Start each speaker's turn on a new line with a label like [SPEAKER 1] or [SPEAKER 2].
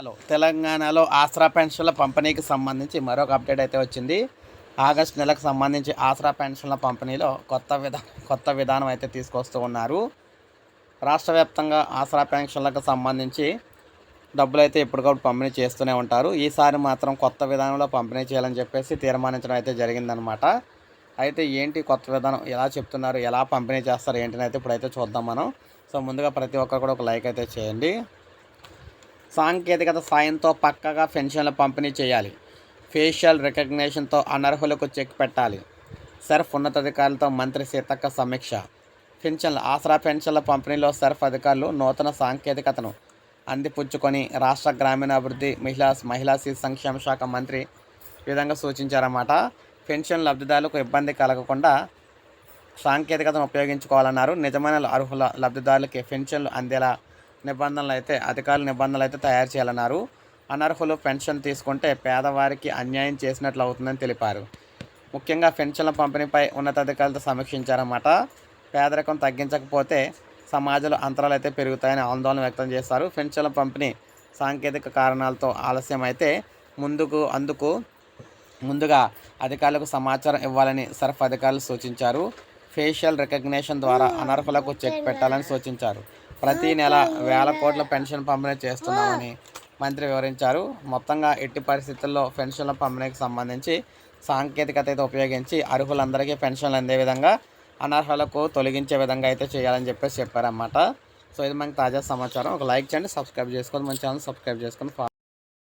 [SPEAKER 1] Hello తెలంగాణలో ఆసరా పెన్షన్ల పంపిణీకి సంబంధించి మరొక అప్డేట్ అయితే వచ్చింది. ఆగస్ట్ నెలకు సంబంధించి ఆసరా పెన్షన్ల పంపిణీలో కొత్త విధా కొత్త విధానం అయితే తీసుకొస్తూ ఉన్నారు. రాష్ట్ర వ్యాప్తంగా ఆసరా పెన్షన్లకు సంబంధించి డబ్బులు అయితే ఎప్పటికప్పుడు పంపిణీ చేస్తూనే ఉంటారు. ఈసారి మాత్రం కొత్త విధానంలో పంపిణీ చేయాలని చెప్పేసి తీర్మానించడం అయితే జరిగిందనమాట అయితే ఏంటి కొత్త విధానం ఎలా చెప్తున్నారు ఎలా పంపిణీ చేస్తారు ఏంటని అయితే ఇప్పుడైతే చూద్దాం మనం. సో ముందుగా ప్రతి ఒక్కరు కూడా ఒక లైక్ అయితే చేయండి. సాంకేతికత సాయంతో పక్కగా పెన్షన్ల పంపిణీ చేయాలి. ఫేషియల్ రికగ్నేషన్తో అనర్హులకు చెక్ పెట్టాలి. సర్ఫ్ ఉన్నతాధికారులతో మంత్రి సీతక్క సమీక్ష. పెన్షన్ల ఆసరా పెన్షన్ల పంపిణీలో సర్ఫ్ అధికారులు నూతన సాంకేతికతను అందిపుచ్చుకొని రాష్ట్ర గ్రామీణాభివృద్ధి మహిళా మహిళా శిశు సంక్షేమ శాఖ మంత్రి విధంగా సూచించారన్నమాట. పెన్షన్ లబ్ధిదారులకు ఇబ్బంది కలగకుండా సాంకేతికతను ఉపయోగించుకోవాలన్నారు. నిజమైన అర్హుల లబ్ధిదారులకి పెన్షన్లు అందేలా నిబంధనలు అయితే అధికారుల నిబంధనలు అయితే తయారు చేయాలన్నారు. అనర్హులు పెన్షన్ తీసుకుంటే పేదవారికి అన్యాయం చేసినట్లు అవుతుందని తెలిపారు. ముఖ్యంగా పెన్షన్ల పంపిణీపై ఉన్నతాధికారులతో సమీక్షించారన్నమాట. పేదరికం తగ్గించకపోతే సమాజంలో అంతరాలు అయితే పెరుగుతాయని ఆందోళన వ్యక్తం చేశారు. పెన్షన్ల పంపిణీ సాంకేతిక కారణాలతో ఆలస్యం అయితే ముందుకు అందుకు ముందుగా అధికారులకు సమాచారం ఇవ్వాలని సర్ఫ్ అధికారులు సూచించారు. ఫేషియల్ రికగ్నేషన్ ద్వారా అనర్హులకు చెక్ పెట్టాలని సూచించారు. ప్రతి నెల వేల కోట్ల పెన్షన్ పంపిణీ చేస్తున్నామని మంత్రి వివరించారు. మొత్తంగా ఎట్టి పరిస్థితుల్లో పెన్షన్ల పంపిణీకి సంబంధించి సాంకేతికత అయితే ఉపయోగించి అర్హులందరికీ పెన్షన్లు అందే విధంగా అనర్హులకు తొలగించే విధంగా అయితే చేయాలని చెప్పేసి చెప్పారన్నమాట. సో ఇది మనకి తాజా సమాచారం. ఒక లైక్ చేయండి సబ్స్క్రైబ్ చేసుకోండి మన ఛానల్ సబ్స్క్రైబ్ చేసుకొని